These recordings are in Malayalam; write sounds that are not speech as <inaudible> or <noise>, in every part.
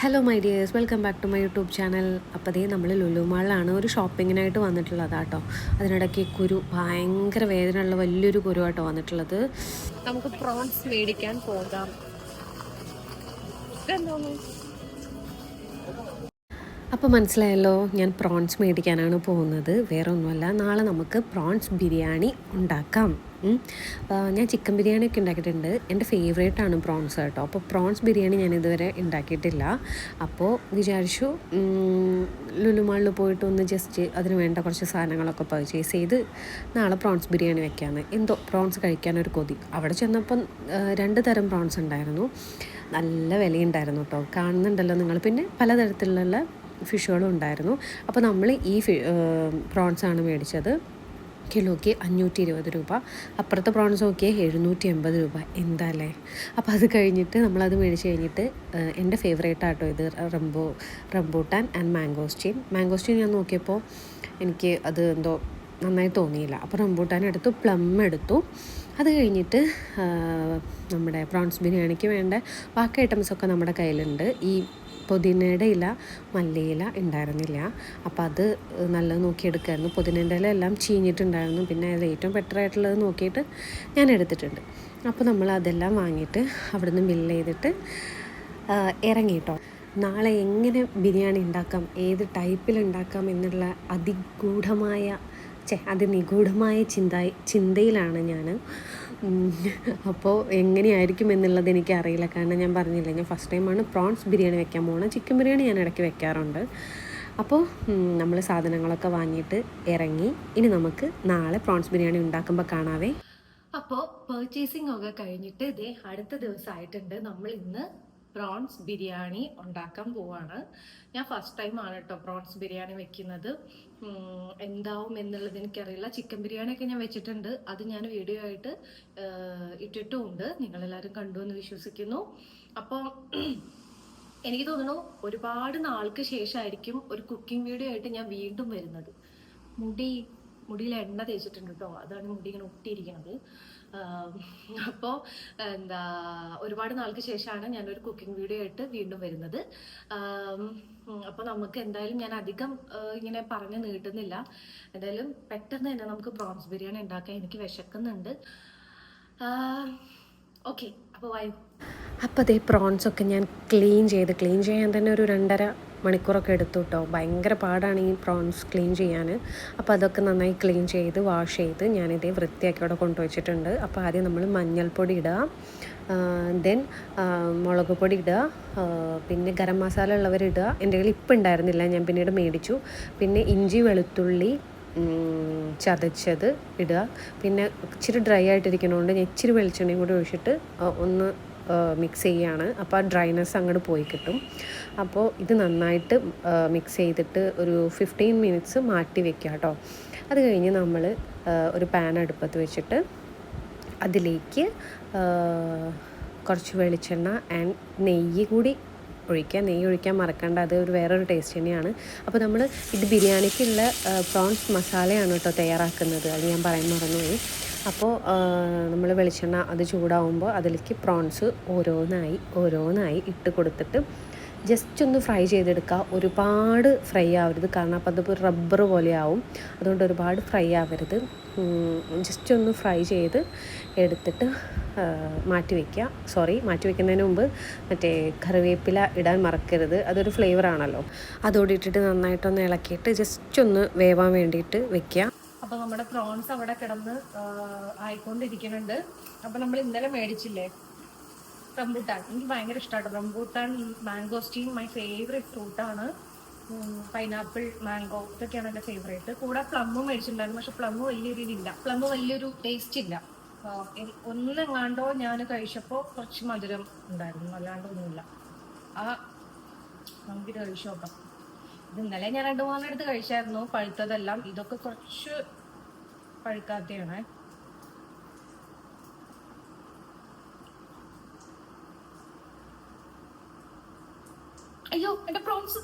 Hello my dears welcome back to my YouTube channel അപ്പോൾ അതേ നമ്മൾ ലുലു മാളിലാണ് ഒരു ഷോപ്പിങ്ങിനായിട്ട് വന്നിട്ടുള്ളത് കേട്ടോ. അതിനിടയ്ക്ക് കുരു ഭയങ്കര വേദനയുള്ള വലിയൊരു കുരു കേട്ടോ വന്നിട്ടുള്ളത്. നമുക്ക് പ്രോൺസ് മേടിക്കാൻ പോകാം. അപ്പോൾ മനസ്സിലായല്ലോ ഞാൻ പ്രോൺസ് മേടിക്കാനാണ് പോകുന്നത്. വേറെ ഒന്നുമല്ല നാളെ നമുക്ക് പ്രോൺസ് ബിരിയാണി ഉണ്ടാക്കാം. ഞാൻ ചിക്കൻ ബിരിയാണി ഒക്കെ ഉണ്ടാക്കിയിട്ടുണ്ട്. എന്റെ ഫേവറേറ്റ് ആണ് പ്രോൺസ് കേട്ടോ. അപ്പോൾ പ്രോൺസ് ബിരിയാണി ഞാൻ ഇതുവരെ ഉണ്ടാക്കിയിട്ടില്ല. അപ്പോൾ വിചാരിച്ചു ലുലുമാളിൽ ലുലു മാളിൽ പോയിട്ട് ഒന്ന് ജസ്റ്റ് അതിന് വേണ്ട കുറച്ച് സാധനങ്ങളൊക്കെ പർച്ചേസ് ചെയ്ത് നാളെ പ്രോൺസ് ബിരിയാണി വെക്കാമെന്ന് എന്തോ പ്രോൺസ് കഴിക്കാനൊരു കൊതി. അവിടെ ചെന്നപ്പം രണ്ട് തരം പ്രോൺസ് ഉണ്ടായിരുന്നു. നല്ല വിലയുണ്ടായിരുന്നു കേട്ടോ. കാണുന്നുണ്ടല്ലോ നിങ്ങൾ പിന്നെ പലതരത്തിലുള്ള ഫിഷുകളും ഉണ്ടായിരുന്നു. അപ്പോൾ നമ്മൾ ഈ ഫി പ്രോൺസ് ആണ് മേടിച്ചത്. കിലോയ്ക്ക് അഞ്ഞൂറ്റി ഇരുപത് രൂപ. അപ്പുറത്തെ പ്രോൺസ് നോക്കിയാൽ എഴുന്നൂറ്റി എൺപത് രൂപ. എന്താല്ലേ? അപ്പോൾ അത് കഴിഞ്ഞിട്ട് നമ്മളത് മേടിച്ച് കഴിഞ്ഞിട്ട് എന്റെ ഫേവറേറ്റ് ആട്ടോ ഇത് റംബോ റംബൂട്ടാൻ ആൻഡ് മാംഗോസ്റ്റീൻ മാംഗോസ്റ്റീൻ ഞാൻ നോക്കിയപ്പോൾ എനിക്ക് അത് എന്തോ നന്നായി തോന്നിയില്ല. അപ്പോൾ റംബൂട്ടാൻ എടുത്തു പ്ലം എടുത്തു. അത് കഴിഞ്ഞിട്ട് നമ്മുടെ പ്രോൺസ് ബിരിയാണിക്ക് വേണ്ട ബാക്കി ഐറ്റംസൊക്കെ നമ്മുടെ കയ്യിലുണ്ട്. ഈ പുതിനയുടെ ഇല മല്ലിയില ഉണ്ടായിരുന്നില്ല. അപ്പോൾ അത് നല്ല നോക്കിയെടുക്കായിരുന്നു. പുതിനേന്റെ ഇല എല്ലാം ചീഞ്ഞിട്ടുണ്ടായിരുന്നു. പിന്നെ അതിൽ ഏറ്റവും ബെറ്റർ ആയിട്ടുള്ളത് നോക്കിയിട്ട് ഞാൻ എടുത്തിട്ടുണ്ട്. അപ്പോൾ നമ്മൾ അതെല്ലാം വാങ്ങിയിട്ട് അവിടുന്ന് ബില്ല് ചെയ്തിട്ട് ഇറങ്ങിയിട്ടോ നാളെ എങ്ങനെ ബിരിയാണി ഉണ്ടാക്കാം ഏത് ടൈപ്പിൽ ഉണ്ടാക്കാം എന്നുള്ള അതിഗൂഢമായ ചെ അതിനിഗൂഢമായ ചിന്ത ചിന്തയിലാണ് ഞാൻ അപ്പോൾ എങ്ങനെയായിരിക്കും എന്നുള്ളത് എനിക്ക് അറിയില്ല കാരണം ഞാൻ പറഞ്ഞില്ല ഞാൻ ഫസ്റ്റ് ടൈമാണ് പ്രോൺസ് ബിരിയാണി വെക്കാൻ പോകുന്നത് ചിക്കൻ ബിരിയാണി ഞാൻ ഇടയ്ക്ക് വെക്കാറുണ്ട്. അപ്പോൾ നമ്മൾ സാധനങ്ങളൊക്കെ വാങ്ങിയിട്ട് ഇറങ്ങി. ഇനി നമുക്ക് നാളെ പ്രോൺസ് ബിരിയാണി ഉണ്ടാക്കുമ്പോൾ കാണാവേ. അപ്പോൾ പർച്ചേസിംഗ് ഒക്കെ കഴിഞ്ഞിട്ട് ഇതേ അടുത്ത ദിവസമായിട്ടുണ്ട്. നമ്മൾ ഇന്ന് പ്രോൺസ് ബിരിയാണി ഉണ്ടാക്കാൻ പോവാണ്. ഞാൻ ഫസ്റ്റ് ടൈമാണ് കേട്ടോ പ്രോൺസ് ബിരിയാണി വെക്കുന്നത്. എന്താവും എന്നുള്ളത് എനിക്കറിയില്ല. ചിക്കൻ ബിരിയാണി ഒക്കെ ഞാൻ വെച്ചിട്ടുണ്ട്. അത് ഞാൻ വീഡിയോ ആയിട്ട് ഇട്ടിട്ടുമുണ്ട്. നിങ്ങളെല്ലാവരും കണ്ടു എന്ന് വിശ്വസിക്കുന്നു. അപ്പോൾ <clears throat> എനിക്ക് തോന്നുന്നു ഒരുപാട് നാൾക്ക് ശേഷമായിരിക്കും ഒരു കുക്കിംഗ് വീഡിയോ ആയിട്ട് ഞാൻ വീണ്ടും വരുന്നത്. മുടി മുടിയിൽ എണ്ണ തേച്ചിട്ടുണ്ട് കേട്ടോ അതാണ് മുടി ഇങ്ങനെ ഒട്ടിയിരിക്കുന്നത്. അപ്പോൾ എന്താ ഒരുപാട് നാൾക്ക് ശേഷമാണ് ഞാനൊരു കുക്കിംഗ് വീഡിയോ ആയിട്ട് വീണ്ടും വരുന്നത്. അപ്പോൾ നമുക്ക് എന്തായാലും ഞാൻ അധികം ഇങ്ങനെ പറഞ്ഞു നീട്ടുന്നില്ല. എന്തായാലും പെട്ടെന്ന് തന്നെ നമുക്ക് പ്രോൺസ് ബിരിയാണി ഉണ്ടാക്കാൻ എനിക്ക് വിശക്കുന്നുണ്ട്. ഓക്കെ അപ്പോൾ വായു അപ്പോൾ അതേ പ്രോൺസൊക്കെ ഞാൻ ക്ലീൻ ചെയ്ത് ക്ലീൻ ചെയ്യാൻ തന്നെ ഒരു രണ്ടര മണിക്കൂറൊക്കെ എടുത്തു കേട്ടോ ഭയങ്കര പാടാണ് ഈ പ്രോൺസ് ക്ലീൻ ചെയ്യാൻ. അപ്പോൾ അതൊക്കെ നന്നായി ക്ലീൻ ചെയ്ത് വാഷ് ചെയ്ത് ഞാനിതേ വൃത്തിയാക്കി അവിടെ കൊണ്ടുവച്ചിട്ടുണ്ട്. അപ്പോൾ ആദ്യം നമ്മൾ മഞ്ഞൾപ്പൊടി ഇടുക ദെൻ മുളക് പൊടി ഇടുക പിന്നെ ഗരം മസാല ഉള്ളവരിടുക എന്റെ കയ്യിൽ ഇപ്പം ഉണ്ടായിരുന്നില്ല ഞാൻ പിന്നീട് മേടിച്ചു. പിന്നെ ഇഞ്ചി വെളുത്തുള്ളി ചതച്ചത് ഇടുക പിന്നെ ഇച്ചിരി ഡ്രൈ ആയിട്ടിരിക്കണോണ്ട് ഞാൻ ഇച്ചിരി വെളിച്ചെണ്ണയും കൂടി ഒഴിച്ചിട്ട് ഒന്ന് മിക്സ് ചെയ്യുകയാണ് അപ്പോൾ ആ ഡ്രൈനെസ് അങ്ങോട്ട് പോയി കിട്ടും. അപ്പോൾ ഇത് നന്നായിട്ട് മിക്സ് ചെയ്തിട്ട് ഒരു ഫിഫ്റ്റീൻ മിനിറ്റ്സ് മാറ്റി വെക്കുക കേട്ടോ അത് കഴിഞ്ഞ് നമ്മൾ ഒരു പാൻ അടുപ്പത്ത് വെച്ചിട്ട് അതിലേക്ക് കുറച്ച് വെളിച്ചെണ്ണ ആൻഡ് നെയ്യ് കൂടി ഒഴിക്കുക നെയ്യ് ഒഴിക്കാൻ മറക്കണ്ട. അത് ഒരു വേറൊരു ടേസ്റ്റ് തന്നെയാണ്. അപ്പോൾ നമ്മൾ ഇത് ബിരിയാണിക്കുള്ള പ്രോൺസ് മസാലയാണ് കേട്ടോ തയ്യാറാക്കുന്നത്. അത് ഞാൻ പറയാൻ മറന്നുപോയി. അപ്പോൾ നമ്മൾ വെളിച്ചെണ്ണ അത് ചൂടാവുമ്പോൾ അതിലേക്ക് പ്രോൺസ് ഓരോന്നായി ഓരോന്നായി ഇട്ട് കൊടുത്തിട്ട് ജസ്റ്റ് ഒന്ന് ഫ്രൈ ചെയ്തെടുക്കുക. ഒരുപാട് ഫ്രൈ ആവരുത്. കാരണം അപ്പോൾ അതിപ്പോൾ റബ്ബർ പോലെ ആവും അതുകൊണ്ട് ഒരുപാട് ഫ്രൈ ആവരുത്. ജസ്റ്റ് ഒന്ന് ഫ്രൈ ചെയ്ത് എടുത്തിട്ട് മാറ്റി വയ്ക്കുക സോറി മാറ്റി വയ്ക്കുന്നതിന് മുമ്പ് മറ്റേ കറിവേപ്പില ഇടാൻ മറക്കരുത്. അതൊരു ഫ്ലേവർ ആണല്ലോ. അതോടെ ഇട്ടിട്ട് നന്നായിട്ടൊന്ന് ഇളക്കിയിട്ട് ജസ്റ്റ് ഒന്ന് വേവാൻ വേണ്ടിയിട്ട് വെക്കുക. അപ്പൊ നമ്മുടെ പ്രോൺസ് അവിടെ കിടന്ന് ആയിക്കൊണ്ടിരിക്കുന്നുണ്ട്. അപ്പോൾ നമ്മൾ ഇന്നലെ മേടിച്ചില്ലേ? റംബൂട്ടാൻ. എനിക്ക് ഭയങ്കര ഇഷ്ടമാണ് റംബൂട്ടാൻ മാംഗോസ്റ്റീൻ മൈ ഫേവറേറ്റ് ഫ്രൂട്ടാണ് പൈനാപ്പിൾ മാംഗോ ഇതൊക്കെയാണ് എന്റെ ഫേവറേറ്റ് കൂടെ പ്ലമ്മും മേടിച്ചിട്ടുണ്ടായിരുന്നു. പക്ഷെ പ്ലമ്മ് വലിയൊരു ഇതില്ല പ്ലമ്മ് വലിയൊരു ടേസ്റ്റ് ഇല്ല. ഒന്നെങ്ങാണ്ടോ ഞാൻ കഴിച്ചപ്പോൾ കുറച്ച് മധുരം ഉണ്ടായിരുന്നു. അല്ലാണ്ടൊന്നുമില്ല. ആ നമുക്ക് കഴിച്ചു നോക്കാം. ഇന്നലെ ഞാൻ രണ്ടു മൂന്നെടുത്ത് കഴിച്ചായിരുന്നു. പഴുത്തതെല്ലാം. ഇതൊക്കെ കുറച്ച് പഴുക്കാത്തയാണ്. അയ്യോ എന്റെ പ്രോൺസ്.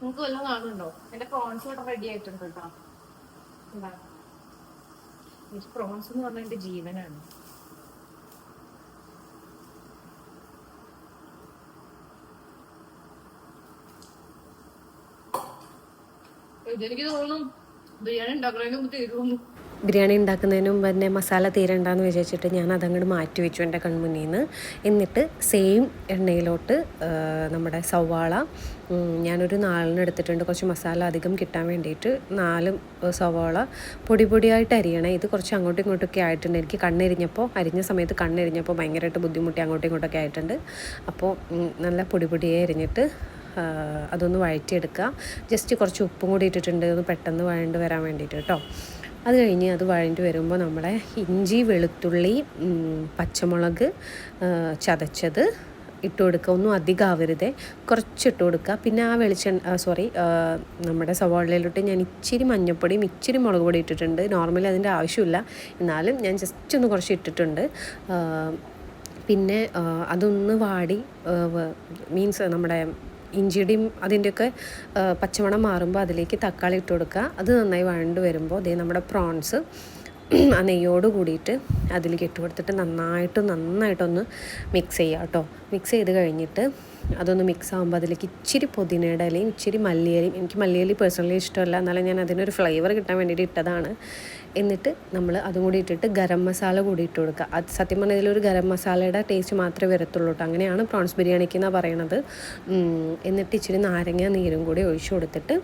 നിങ്ങൾക്ക് വല്ലതും കാണുന്നുണ്ടോ? എന്റെ പ്രോൺസ് ഇവിടെ റെഡി ആയിട്ടുണ്ട് കേട്ടോ. പ്രോൺസ് എന്ന് പറഞ്ഞാൽ എന്റെ ജീവനാണ്. ഇതെനിക്ക് തോന്നുന്നു ബിരിയാണി ഉണ്ടാക്കുന്നതിന് മുമ്പ് ബിരിയാണി തന്നെ മസാല തീരണ്ടെന്ന് വിചാരിച്ചിട്ട് ഞാൻ അതങ്ങോട്ട് മാറ്റി വെച്ചു എന്റെ കൺമുന്നിൽ നിന്ന് എന്നിട്ട് സെയിം എണ്ണയിലോട്ട് നമ്മുടെ സവാള ഞാനൊരു നാലിന് എടുത്തിട്ടുണ്ട്. കുറച്ച് മസാല അധികം കിട്ടാൻ വേണ്ടിയിട്ട് നാല് സവാള പൊടി പൊടിയായിട്ട് അരിയണേ. ഇത് കുറച്ച് അങ്ങോട്ടും ഇങ്ങോട്ടൊക്കെ ആയിട്ടുണ്ട്. എനിക്ക് കണ്ണെരിഞ്ഞപ്പോൾ അരിഞ്ഞ സമയത്ത് കണ്ണെരിഞ്ഞപ്പോൾ ഭയങ്കരമായിട്ട് ബുദ്ധിമുട്ടി അങ്ങോട്ടും ഇങ്ങോട്ടൊക്കെ ആയിട്ടുണ്ട്. അപ്പോൾ നല്ല പൊടി പൊടിയെ അരിഞ്ഞിട്ട് അതൊന്ന് വഴറ്റിയെടുക്കുക. ജസ്റ്റ് കുറച്ച് ഉപ്പും കൂടി ഇട്ടിട്ടുണ്ട്. ഒന്ന് പെട്ടെന്ന് വഴണ്ട് വരാൻ വേണ്ടിയിട്ട് കേട്ടോ. അത് കഴിഞ്ഞ് അത് വഴണ്ടി വരുമ്പോൾ നമ്മുടെ ഇഞ്ചി വെളുത്തുള്ളി പച്ചമുളക് ചതച്ചത് ഇട്ട് കൊടുക്കുക. ഒന്നും അധികം ആവരുതേ. കുറച്ച് ഇട്ട് കൊടുക്കുക. പിന്നെ ആ വെളിച്ചെണ്ണ സോറി നമ്മുടെ സവാളയിലോട്ട് ഞാൻ ഇച്ചിരി മഞ്ഞൾപ്പൊടിയും ഇച്ചിരി മുളക് പൊടി ഇട്ടിട്ടുണ്ട്. നോർമലി അതിന്റെ ആവശ്യമില്ല. എന്നാലും ഞാൻ ജസ്റ്റ് ഒന്ന് കുറച്ച് ഇട്ടിട്ടുണ്ട്. പിന്നെ അതൊന്ന് വാടി മീൻസ് നമ്മുടെ ഇഞ്ചിയുടെയും അതിന്റെയൊക്കെ പച്ചമണം മാറുമ്പോൾ അതിലേക്ക് തക്കാളി ഇട്ട് കൊടുക്കുക. അത് നന്നായി വഴണ്ട് വരുമ്പോൾ അതേ നമ്മുടെ പ്രോൺസ് ആ നെയ്യോട് കൂടിയിട്ട് അതിലേക്ക് ഇട്ട് കൊടുത്തിട്ട് നന്നായിട്ട് നന്നായിട്ടൊന്ന് മിക്സ് ചെയ്യുക കേട്ടോ. മിക്സ് ചെയ്ത് കഴിഞ്ഞിട്ട് അതൊന്ന് മിക്സ് ആകുമ്പോൾ അതിലേക്ക് ഇച്ചിരി പുതിനയുടെ ഇലയും ഇച്ചിരി മല്ലിയിലയും എനിക്ക് മല്ലിയില പേഴ്സണലി ഇഷ്ടമല്ല. എന്നാലും ഞാൻ അതിനൊരു ഫ്ലേവർ കിട്ടാൻ വേണ്ടിയിട്ട് ഇട്ടതാണ്. എന്നിട്ട് നമ്മൾ അതും കൂടി ഇട്ടിട്ട് ഗരം മസാല കൂടി ഇട്ട് കൊടുക്കുക. അത് സത്യം പറഞ്ഞാൽ ഇതിലൊരു ഗരം മസാലയുടെ ടേസ്റ്റ് മാത്രമേ വരത്തുള്ളൂ കേട്ടോ അങ്ങനെയാണ് പ്രോൺസ് ബിരിയാണിക്ക് എന്നാണ് പറയണത്. എന്നിട്ട് ഇച്ചിരി നാരങ്ങ നീരും കൂടി ഒഴിച്ചു കൊടുത്തിട്ട്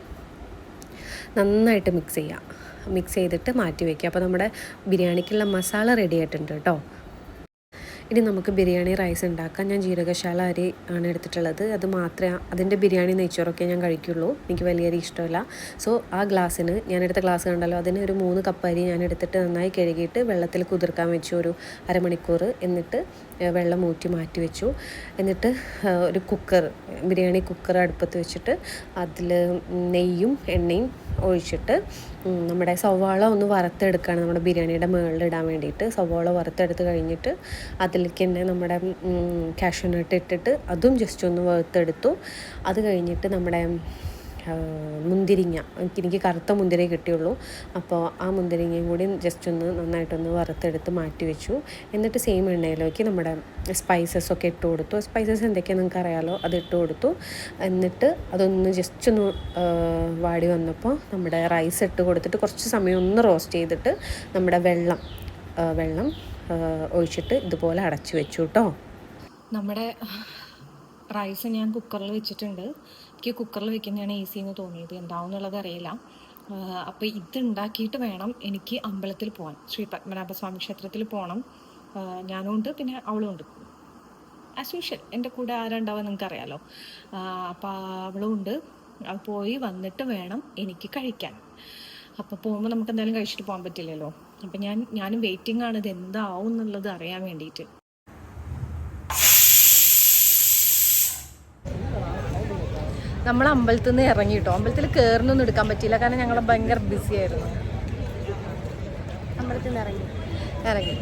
നന്നായിട്ട് മിക്സ് ചെയ്യുക മിക്സ് ചെയ്തിട്ട് മാറ്റി വയ്ക്കുക അപ്പോൾ നമ്മുടെ ബിരിയാണിക്കുള്ള മസാല റെഡി ആയിട്ടുണ്ട് കേട്ടോ ഇനി നമുക്ക് ബിരിയാണി റൈസ് ഉണ്ടാക്കാം. ഞാൻ ജീരകശാല അരി ആണ് എടുത്തിട്ടുള്ളത്. അത് മാത്രമേ അതിന്റെ ബിരിയാണി നെയ്ച്ചോറൊക്കെ ഞാൻ കഴിക്കുള്ളൂ. എനിക്ക് വലിയ അരി ഇഷ്ടമല്ല. സോ ആ ഗ്ലാസ്സിന് ഞാൻ എടുത്ത ഗ്ലാസ് കണ്ടല്ലോ. അതിന് ഒരു മൂന്ന് കപ്പ് അരി ഞാൻ എടുത്തിട്ട് നന്നായി കഴുകിയിട്ട് വെള്ളത്തിൽ കുതിർക്കാൻ വെച്ചു. ഒരു അരമണിക്കൂർ എന്നിട്ട് വെള്ളം ഊറ്റി മാറ്റി വെച്ചു. എന്നിട്ട് ഒരു കുക്കർ ബിരിയാണി കുക്കർ അടുപ്പത്ത് വെച്ചിട്ട് അതിൽ നെയ്യും എണ്ണയും ഒഴിച്ചിട്ട് നമ്മുടെ സവാള ഒന്ന് വറുത്തെടുക്കുകയാണ് നമ്മുടെ ബിരിയാണിയുടെ മുകളിൽ ഇടാൻ വേണ്ടിയിട്ട് സവാള വറുത്തെടുത്ത് കഴിഞ്ഞിട്ട് അതിലേക്ക് തന്നെ നമ്മുടെ കാഷ്യൂനട്ട് ഇട്ടിട്ട് അതും ജസ്റ്റ് ഒന്ന് വറുത്തെടുത്തു. അത് കഴിഞ്ഞിട്ട് നമ്മുടെ മുന്തിരിങ്ങ. എനിക്ക് എനിക്ക് കറുത്ത മുന്തിരി കിട്ടിയുള്ളൂ. അപ്പോൾ ആ മുന്തിരിങ്ങയും കൂടി ജസ്റ്റ് ഒന്ന് നന്നായിട്ടൊന്ന് വറുത്തെടുത്ത് മാറ്റി വെച്ചു എന്നിട്ട് സെയിം എണ്ണയിലേക്ക് നമ്മുടെ സ്പൈസസ് ഒക്കെ ഇട്ട് കൊടുത്തു. സ്പൈസസ് എന്തൊക്കെയാണെന്ന് നിങ്ങൾക്ക് അറിയാലോ അത് ഇട്ട് കൊടുത്തു. എന്നിട്ട് അതൊന്ന് ജസ്റ്റ് ഒന്ന് വാടി വന്നപ്പോൾ നമ്മുടെ റൈസ് ഇട്ട് കൊടുത്തിട്ട് കുറച്ച് സമയം ഒന്ന് റോസ്റ്റ് ചെയ്തിട്ട് നമ്മുടെ വെള്ളം വെള്ളം ഒഴിച്ചിട്ട് ഇതുപോലെ അടച്ചു വെച്ചു കേട്ടോ നമ്മുടെ റൈസ് ഞാൻ കുക്കറിൽ വെച്ചിട്ടുണ്ട്. എനിക്ക് കുക്കറിൽ വെക്കുന്നതാണ് ഈസി എന്ന് തോന്നിയത്. എന്താവും എന്നുള്ളത് അറിയില്ല അപ്പോൾ ഇത് ഉണ്ടാക്കിയിട്ട് വേണം എനിക്ക് അമ്പലത്തിൽ പോകാൻ ശ്രീ പത്മനാഭസ്വാമി ക്ഷേത്രത്തിൽ പോകണം ഞാനും ഉണ്ട് പിന്നെ അവളും ഉണ്ട് ആസ് യൂഷ്വൽ എന്റെ കൂടെ ആരുണ്ടാവുക നിങ്ങൾക്ക് അറിയാലോ. അപ്പോൾ അവളും ഉണ്ട് പോയി വന്നിട്ട് വേണം എനിക്ക് കഴിക്കാൻ. അപ്പോൾ പോകുമ്പോൾ നമുക്ക് എന്തായാലും കഴിച്ചിട്ട് പോകാൻ പറ്റില്ലല്ലോ. അപ്പം ഞാൻ ഞാനും വെയിറ്റിംഗ് ആണ്. ഇത് എന്താവും എന്നുള്ളത് അറിയാൻ വേണ്ടിയിട്ട്. നമ്മൾ അമ്പലത്തിൽ നിന്ന് ഇറങ്ങി കേട്ടോ അമ്പലത്തിൽ കയറുന്നൊന്നും എടുക്കാൻ പറ്റിയില്ല. കാരണം ഞങ്ങൾ ഭയങ്കര ബിസി ആയിരുന്നു. അമ്പലത്തിൽ നിന്ന് ഇറങ്ങി. ഇറങ്ങി.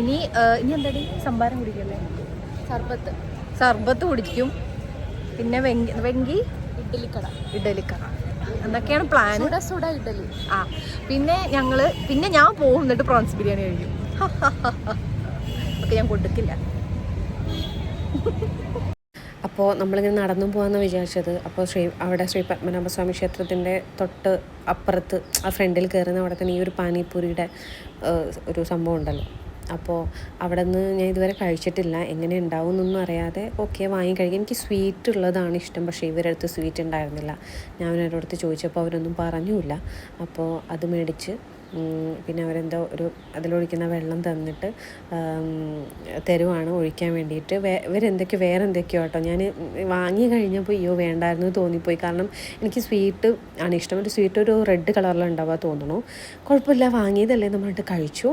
ഇനി ഇനി എന്താടി? സംഭാരം കുടിക്കല്ലേ? സർബത്ത്. സർബത്ത് കുടിക്കും. പിന്നെ വെങ്കി വെങ്കി? ഇഡ്ഡലിക്കട. ഇഡ്ഡലിക്കട. എന്നൊക്കെയാണ് പ്ലാൻ സുഡ ഇഡ്ഡലി. ആ പിന്നെ ഞങ്ങൾ പിന്നെ ഞാൻ പോകും എന്നിട്ട് പ്രോൺസ് ബിരിയാണി കഴിക്കും. <laughs> ഒക്കെ ഞാൻ കൊടുക്കില്ല. അപ്പോൾ നമ്മളിങ്ങനെ നടന്നു പോകാമെന്ന് വിചാരിച്ചത്. അപ്പോൾ ശ്രീ അവിടെ ശ്രീ പത്മനാഭസ്വാമി ക്ഷേത്രത്തിന്റെ തൊട്ട് അപ്പുറത്ത് ആ ഫ്രണ്ടിൽ കയറുന്ന അവിടെ തന്നെ ഈ ഒരു പാനിപ്പൂരിയുടെ ഒരു സംഭവം ഉണ്ടല്ലോ. അപ്പോൾ അവിടെ നിന്ന് ഞാൻ ഇതുവരെ കഴിച്ചിട്ടില്ല. എങ്ങനെ ഉണ്ടാവും എന്നൊന്നും അറിയാതെ ഓക്കെ വാങ്ങി കഴിക്കും. എനിക്ക് സ്വീറ്റ് ഉള്ളതാണ് ഇഷ്ടം. പക്ഷേ ഇവരുടെ അടുത്ത് സ്വീറ്റ് ഉണ്ടായിരുന്നില്ല. ഞാൻ അവരുടെ ചോദിച്ചപ്പോൾ അവരൊന്നും പറഞ്ഞുമില്ല. അപ്പോൾ അത് മേടിച്ച് പിന്നെ അവരെന്തോ ഒരു അതിലൊഴിക്കുന്ന വെള്ളം തന്നിട്ട് തരുവാണ് ഒഴിക്കാൻ വേണ്ടിയിട്ട്. വേ ഇവരെന്തൊക്കെയോ വേറെ എന്തൊക്കെയോ കേട്ടോ. ഞാൻ വാങ്ങി കഴിഞ്ഞപ്പോൾ അയ്യോ വേണ്ടായിരുന്നു തോന്നിപ്പോയി. കാരണം എനിക്ക് സ്വീറ്റ് ആണ് ഇഷ്ടം. ഒരു സ്വീറ്റ് ഒരു റെഡ് കളറിലുണ്ടാവുക തോന്നുന്നു. കുഴപ്പമില്ല വാങ്ങിയതല്ലേ നമ്മളിട്ട് കഴിച്ചു.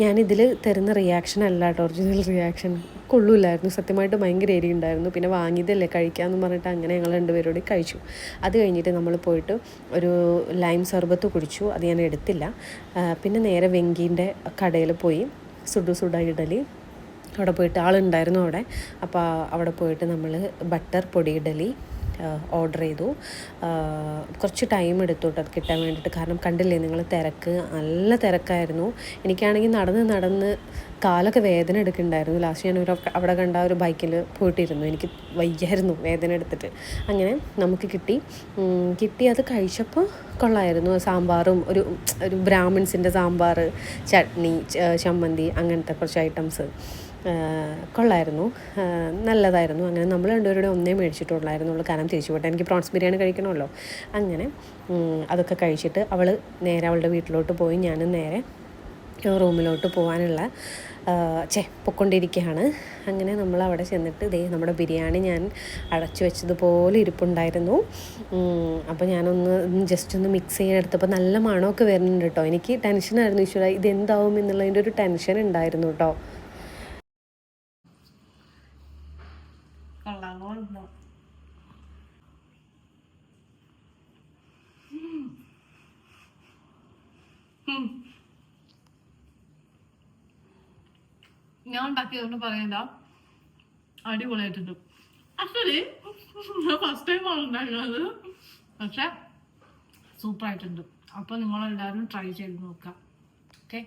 ഞാനിതിൽ തരുന്ന റിയാക്ഷൻ അല്ല കേട്ടോ ഒറിജിനൽ റിയാക്ഷൻ കൊള്ളൂലായിരുന്നു. സത്യമായിട്ട് ഭയങ്കര എരി ഉണ്ടായിരുന്നു. പിന്നെ വാങ്ങിയതല്ലേ കഴിക്കാമെന്ന് പറഞ്ഞിട്ട് അങ്ങനെ ഞങ്ങൾ രണ്ടുപേരോട് കഴിച്ചു. അത് കഴിഞ്ഞിട്ട് നമ്മൾ പോയിട്ട് ഒരു ലൈം സർബത്ത് കുടിച്ചു. അത് ഞാൻ എടുത്തില്ല. പിന്നെ നേരെ വെങ്കീന്റെ കടയിൽ പോയി. സുഡു സുഡ ഇഡലി. അവിടെ പോയിട്ട് ആളുണ്ടായിരുന്നു അവിടെ. അപ്പോൾ അവിടെ പോയിട്ട് നമ്മൾ ബട്ടർ പൊടി ഇഡലി ഓർഡർ ചെയ്തു. കുറച്ച് ടൈം എടുത്തു കേട്ടോ അത് കിട്ടാൻ വേണ്ടിയിട്ട്. കാരണം കണ്ടില്ലേ നിങ്ങൾ തിരക്ക് നല്ല തിരക്കായിരുന്നു. എനിക്കാണെങ്കിൽ നടന്ന് നടന്ന് കാലൊക്കെ വേദന എടുക്കുന്നുണ്ടായിരുന്നു. ലാസ്റ്റ് ഞാൻ ഒരു അവിടെ കണ്ട ഒരു ബൈക്കിൽ പോയിട്ടിരുന്നു. എനിക്ക് വയ്യായിരുന്നു വേദന എടുത്തിട്ട്. അങ്ങനെ നമുക്ക് കിട്ടി. കിട്ടി. അത് കഴിച്ചപ്പോൾ കൊള്ളായിരുന്നു. സാമ്പാറും ഒരു ഒരു ബ്രാഹ്മിൺസിന്റെ സാമ്പാർ ചട്നി ചമ്മന്തി അങ്ങനത്തെ കുറച്ച് ഐറ്റംസ് കൊള്ളായിരുന്നു. നല്ലതായിരുന്നു. അങ്ങനെ നമ്മൾ രണ്ടുപേരുടെ ഒന്നേ മേടിച്ചിട്ടുള്ളായിരുന്നുള്ളൂ. കാരണം തിരിച്ചു പോട്ടെ എനിക്ക് പ്രോൺസ് ബിരിയാണി കഴിക്കണമല്ലോ. അങ്ങനെ അതൊക്കെ കഴിച്ചിട്ട് അവൾ നേരെ അവളുടെ വീട്ടിലോട്ട് പോയി. ഞാനും നേരെ റൂമിലോട്ട് പോകാനുള്ള ചേ പൊക്കൊണ്ടിരിക്കുകയാണ് അങ്ങനെ നമ്മൾ അവിടെ ചെന്നിട്ട് ഇതേ നമ്മുടെ ബിരിയാണി ഞാൻ അടച്ചു വെച്ചതുപോലെ ഇരിപ്പുണ്ടായിരുന്നു. അപ്പോൾ ഞാനൊന്ന് ജസ്റ്റ് ഒന്ന് മിക്സ് ചെയ്യാൻ എടുത്തപ്പോൾ നല്ല മണമൊക്കെ വരുന്നുണ്ട് കേട്ടോ. എനിക്ക് ടെൻഷനായിരുന്നു ഈശ്വര ഇതെന്താവും എന്നുള്ളതിന്റെ ഒരു ടെൻഷൻ ഉണ്ടായിരുന്നു കേട്ടോ. ഞാൻ ഉണ്ടാക്കിയതൊന്നും പറയണ്ട. അടിപൊളിയായിട്ടുണ്ട്. ആക്ച്വലി ഫസ്റ്റ് ടൈമാണ് ഉണ്ടാക്കുന്നത്. പക്ഷെ സൂപ്പർ ആയിട്ടുണ്ട്. അപ്പോൾ നിങ്ങളെല്ലാവരും ട്രൈ ചെയ്ത് നോക്കാം ഓക്കെ